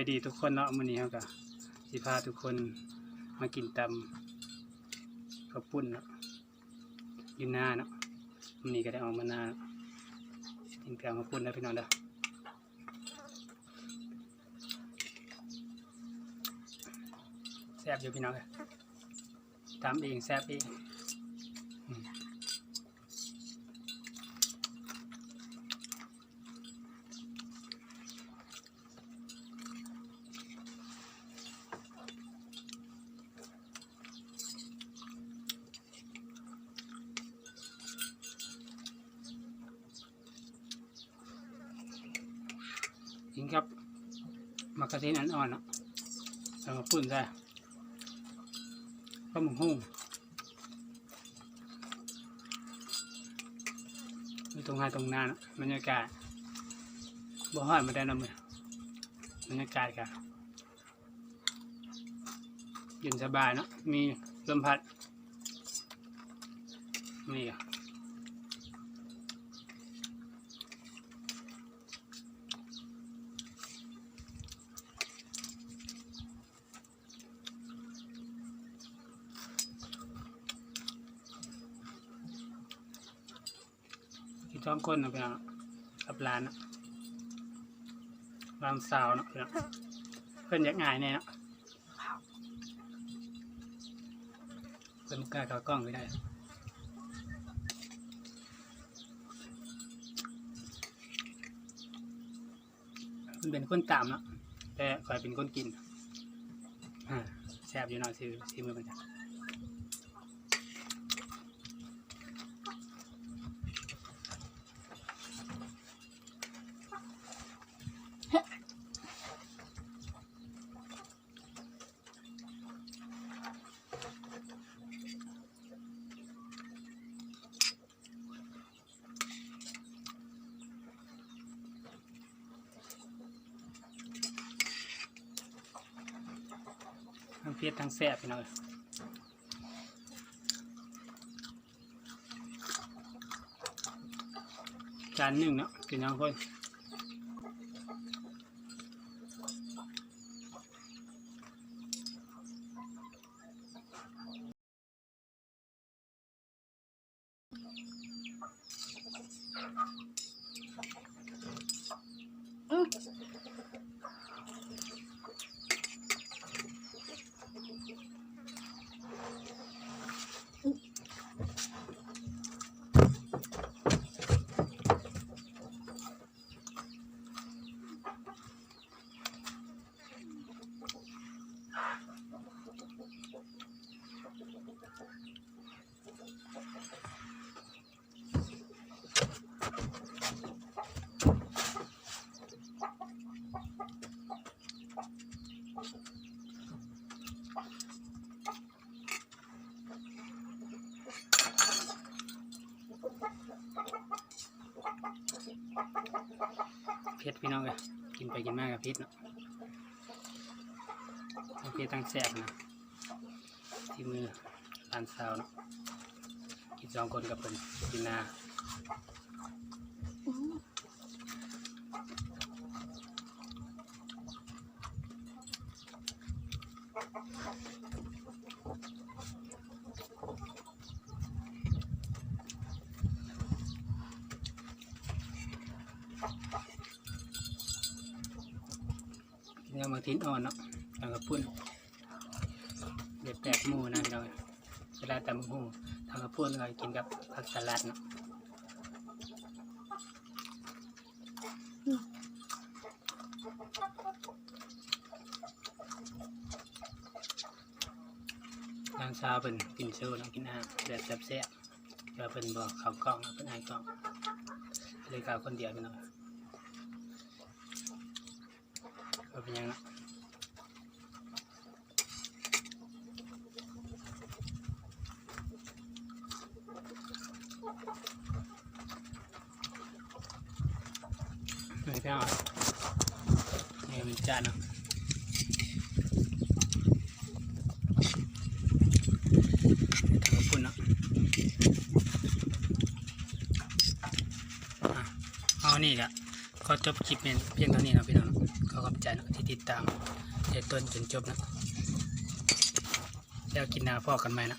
ายดีทุกคนเนาะมื้อนี้เฮาก็สิพาทุกคนมากินตำข้าวปุ้นเนาะอยู่หน้าเนาะมื้อนี้ก็ได้ออกมาหน้านกินแกงข้าวปุ้นแล้วพี่น้องเด้อแซ่บอยู่พี่น้องเอ้ยตำเองแซ่บเอง กินครับมากระเทียมอ่อนๆเนาะแล้วก็ปุ่นใส่ข้าวหมูหุ้งอยู่ตรงหน้าตรงหน้านะบรรยากาศบ่ห้อยมาได้นำเลยบรรยากาศกันเย็นสบายเนาะมีลมพัดนี่อะ ที่ท้องก้นนะพี่น้องกับร้านนะร้านสาวเนาะพี่น้องเพื่อนอยากง่ายแน่เนะเพื่อนกล้าเข้ากล้องไม่ได้มันเป็นคนตามนะแต่คอยเป็นคนกินแซ่บอยู่เนาะซิซิมือมันจ้ะ เพียรทั้งแซ่บพี่น้องจานหนึ่งเนาะพี่น้องคน ผ็ดพี่น้องเลยกินไปกินมากกับพิษเนาะทั้งเพียรทั้งแซ่บนะที่มือร้านสาวเนาะกินสองคนกับเพิ่นกินนา เนื้อมาทิ้นอ่อนเนาะแล้วก็พุ่นเด็ดแปลกหมูนะพี่น้องเวลาตำหูทำกระพุ่นก็กินกับผักสลัดเนาะนางสาวเป็นกินโซ่เนาะกินอาหารแบบแซ่บๆก็เป็นบอกเขากล้องเนะเป็นไอกล้องเลยกล่าวคนเดียวพี่น้อย งเนะไม่ได้เอานี่เป็นจานเนาะขอบคุณเนาะเอานี่แหละขอจบคลิปเพียงเท่านี้นะพี่น้อง ขอขอบใจนะที่ติดตามจากต้นจนจบนะแล้วกินนาพ่อกันไหมนะ